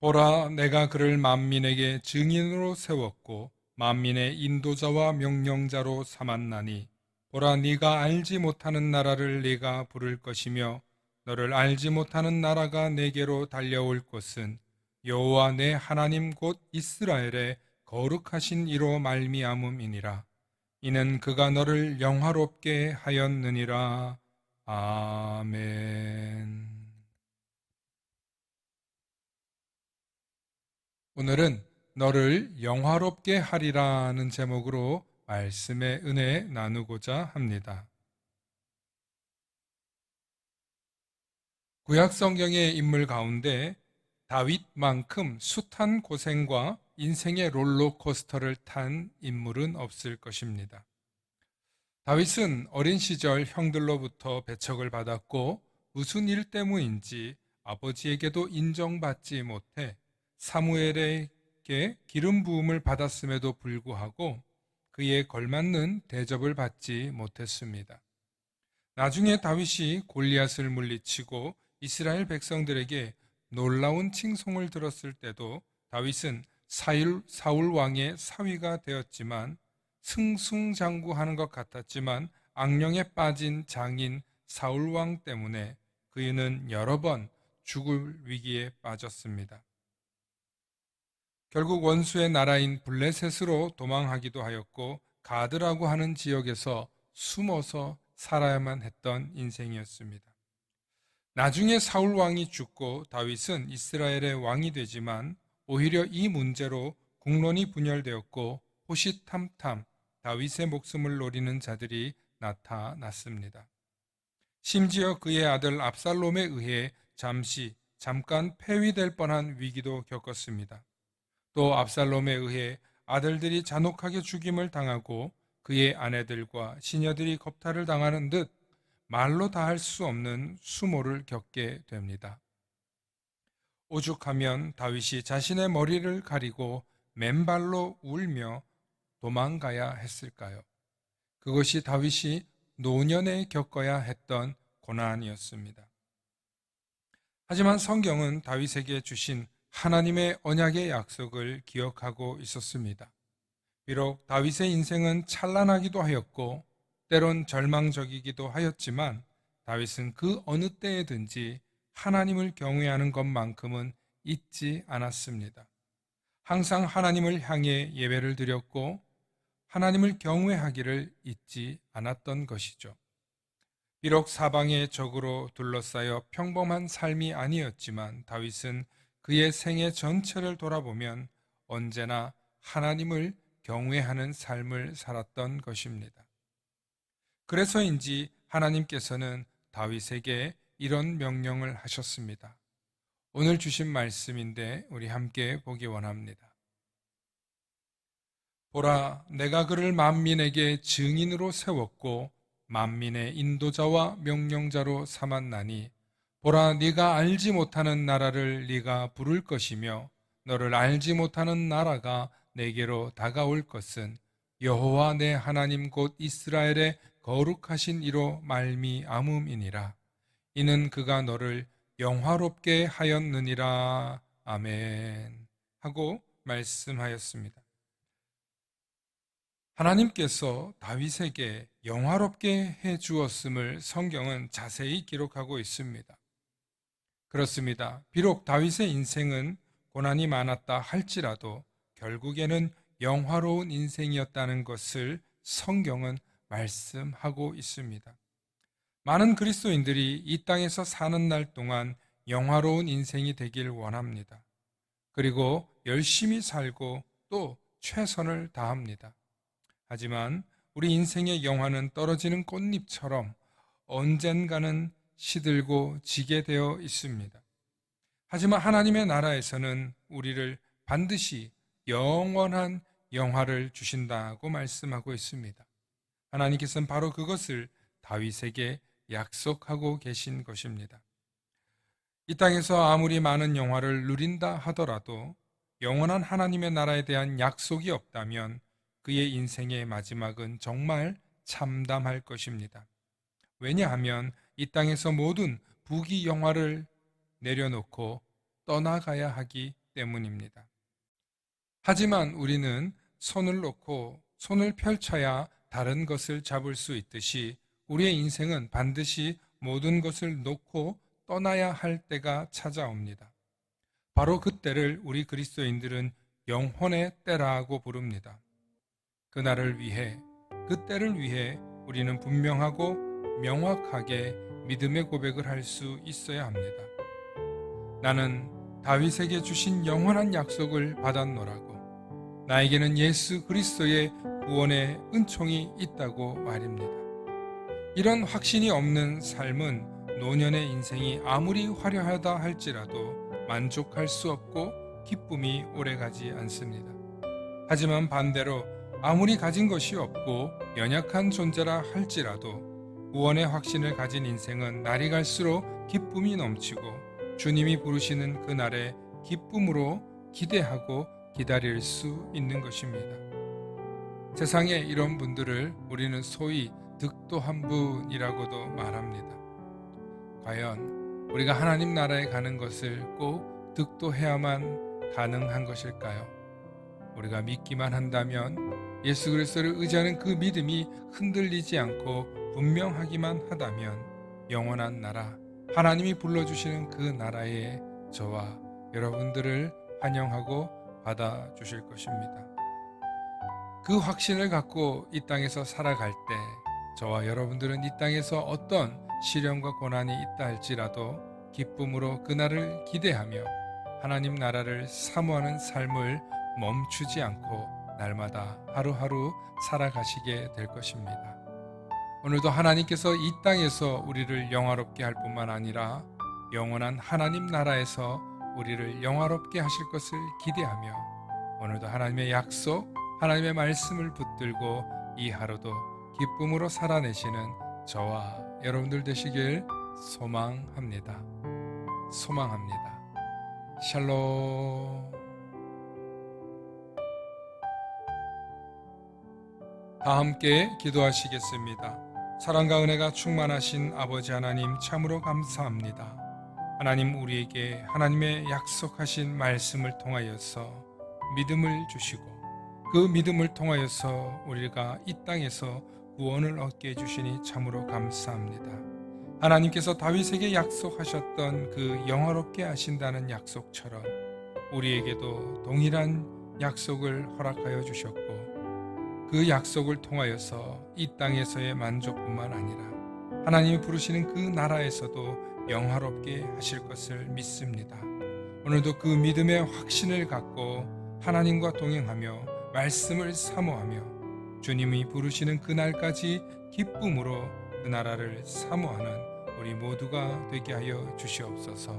보라 내가 그를 만민에게 증인으로 세웠고 만민의 인도자와 명령자로 삼았나니 보라 네가 알지 못하는 나라를 네가 부를 것이며 너를 알지 못하는 나라가 내게로 달려올 것은 여호와 내 하나님 곧 이스라엘의 거룩하신 이로 말미암음이니라. 이는 그가 너를 영화롭게 하였느니라. 아멘 오늘은 너를 영화롭게 하리라는 제목으로 말씀의 은혜 나누고자 합니다. 구약 성경의 인물 가운데 다윗만큼 숱한 고생과 인생의 롤러코스터를 탄 인물은 없을 것입니다. 다윗은 어린 시절 형들로부터 배척을 받았고 무슨 일 때문인지 아버지에게도 인정받지 못해 사무엘에게 기름 부음을 받았음에도 불구하고 그에 걸맞는 대접을 받지 못했습니다. 나중에 다윗이 골리앗을 물리치고 이스라엘 백성들에게 놀라운 칭송을 들었을 때도 다윗은 사울, 사울 왕의 사위가 되었지만 승승장구하는 것 같았지만 악령에 빠진 장인 사울 왕 때문에 그이는 여러 번 죽을 위기에 빠졌습니다. 결국 원수의 나라인 블레셋으로 도망하기도 하였고 가드라고 하는 지역에서 숨어서 살아야만 했던 인생이었습니다. 나중에 사울 왕이 죽고 다윗은 이스라엘의 왕이 되지만 오히려 이 문제로 국론이 분열되었고 호시탐탐 다윗의 목숨을 노리는 자들이 나타났습니다. 심지어 그의 아들 압살롬에 의해 잠시 잠깐 폐위될 뻔한 위기도 겪었습니다. 또 압살롬에 의해 아들들이 잔혹하게 죽임을 당하고 그의 아내들과 시녀들이 겁탈을 당하는 듯 말로 다 할 수 없는 수모를 겪게 됩니다. 오죽하면 다윗이 자신의 머리를 가리고 맨발로 울며 도망가야 했을까요? 그것이 다윗이 노년에 겪어야 했던 고난이었습니다. 하지만 성경은 다윗에게 주신 하나님의 언약의 약속을 기억하고 있었습니다. 비록 다윗의 인생은 찬란하기도 하였고 때론 절망적이기도 하였지만 다윗은 그 어느 때에든지 하나님을 경외하는 것만큼은 잊지 않았습니다. 항상 하나님을 향해 예배를 드렸고 하나님을 경외하기를 잊지 않았던 것이죠. 비록 사방의 적으로 둘러싸여 평범한 삶이 아니었지만 다윗은 그의 생애 전체를 돌아보면 언제나 하나님을 경외하는 삶을 살았던 것입니다. 그래서인지 하나님께서는 다윗에게 이런 명령을 하셨습니다. 오늘 주신 말씀인데 우리 함께 보기 원합니다. 보라, 내가 그를 만민에게 증인으로 세웠고 만민의 인도자와 명령자로 삼았나니 보라 네가 알지 못하는 나라를 네가 부를 것이며 너를 알지 못하는 나라가 내게로 다가올 것은 여호와 내 하나님 곧 이스라엘의 거룩하신 이로 말미암음이니라 이는 그가 너를 영화롭게 하였느니라 아멘 하고 말씀하였습니다. 하나님께서 다윗에게 영화롭게 해 주었음을 성경은 자세히 기록하고 있습니다. 그렇습니다. 비록 다윗의 인생은 고난이 많았다 할지라도 결국에는 영화로운 인생이었다는 것을 성경은 말씀하고 있습니다. 많은 그리스도인들이 이 땅에서 사는 날 동안 영화로운 인생이 되길 원합니다. 그리고 열심히 살고 또 최선을 다합니다. 하지만 우리 인생의 영화는 떨어지는 꽃잎처럼 언젠가는 시들고 지게 되어 있습니다. 하지만 하나님의 나라에서는 우리를 반드시 영원한 영화를 주신다고 말씀하고 있습니다. 하나님께서는 바로 그것을 다윗에게 약속하고 계신 것입니다. 이 땅에서 아무리 많은 영화를 누린다 하더라도 영원한 하나님의 나라에 대한 약속이 없다면 그의 인생의 마지막은 정말 참담할 것입니다. 왜냐하면 이 땅에서 모든 부귀 영화를 내려놓고 떠나가야 하기 때문입니다. 하지만 우리는 손을 놓고 손을 펼쳐야 다른 것을 잡을 수 있듯이 우리의 인생은 반드시 모든 것을 놓고 떠나야 할 때가 찾아옵니다. 바로 그때를 우리 그리스도인들은 영혼의 때라고 부릅니다. 그날을 위해, 그때를 위해 우리는 분명하고 명확하게 믿음의 고백을 할 수 있어야 합니다. 나는 다윗에게 주신 영원한 약속을 받았노라고. 나에게는 예수 그리스도의 구원의 은총이 있다고 말입니다. 이런 확신이 없는 삶은 노년의 인생이 아무리 화려하다 할지라도 만족할 수 없고 기쁨이 오래가지 않습니다. 하지만 반대로 아무리 가진 것이 없고 연약한 존재라 할지라도 구원의 확신을 가진 인생은 날이 갈수록 기쁨이 넘치고 주님이 부르시는 그 날에 기쁨으로 기대하고 기다릴 수 있는 것입니다. 세상에 이런 분들을 우리는 소위 득도한 분이라고도 말합니다. 과연 우리가 하나님 나라에 가는 것을 꼭 득도해야만 가능한 것일까요? 우리가 믿기만 한다면 예수 그리스도를 의지하는 그 믿음이 흔들리지 않고 분명하기만 하다면 영원한 나라 하나님이 불러주시는 그 나라에 저와 여러분들을 환영하고 받아주실 것입니다. 그 확신을 갖고 이 땅에서 살아갈 때 저와 여러분들은 이 땅에서 어떤 시련과 고난이 있다 할지라도 기쁨으로 그날을 기대하며 하나님 나라를 사모하는 삶을 멈추지 않고 날마다 하루하루 살아가시게 될 것입니다. 오늘도 하나님께서 이 땅에서 우리를 영화롭게 할 뿐만 아니라 영원한 하나님 나라에서 우리를 영화롭게 하실 것을 기대하며 오늘도 하나님의 약속, 하나님의 말씀을 붙들고 이 하루도 기쁨으로 살아내시는 저와 여러분들 되시길 소망합니다. 소망합니다. 샬롬. 다 함께 기도하시겠습니다. 사랑과 은혜가 충만하신 아버지 하나님 참으로 감사합니다. 하나님 우리에게 하나님의 약속하신 말씀을 통하여서 믿음을 주시고 그 믿음을 통하여서 우리가 이 땅에서 구원을 얻게 해주시니 참으로 감사합니다. 하나님께서 다윗에게 약속하셨던 그 영화롭게 하신다는 약속처럼 우리에게도 동일한 약속을 허락하여 주셨고 그 약속을 통하여서 이 땅에서의 만족뿐만 아니라 하나님이 부르시는 그 나라에서도 영화롭게 하실 것을 믿습니다. 오늘도 그 믿음의 확신을 갖고 하나님과 동행하며 말씀을 사모하며 주님이 부르시는 그날까지 기쁨으로 그 나라를 사모하는 우리 모두가 되게 하여 주시옵소서.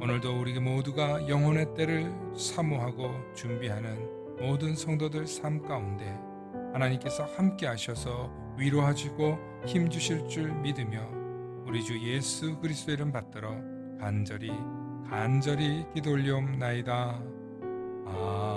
오늘도 우리 모두가 영혼의 때를 사모하고 준비하는 모든 성도들 삶 가운데 하나님께서 함께 하셔서 위로하시고 힘 주실 줄 믿으며 우리 주 예수 그리스도 이름 받들어 간절히 간절히 기도 올리옵나이다. 아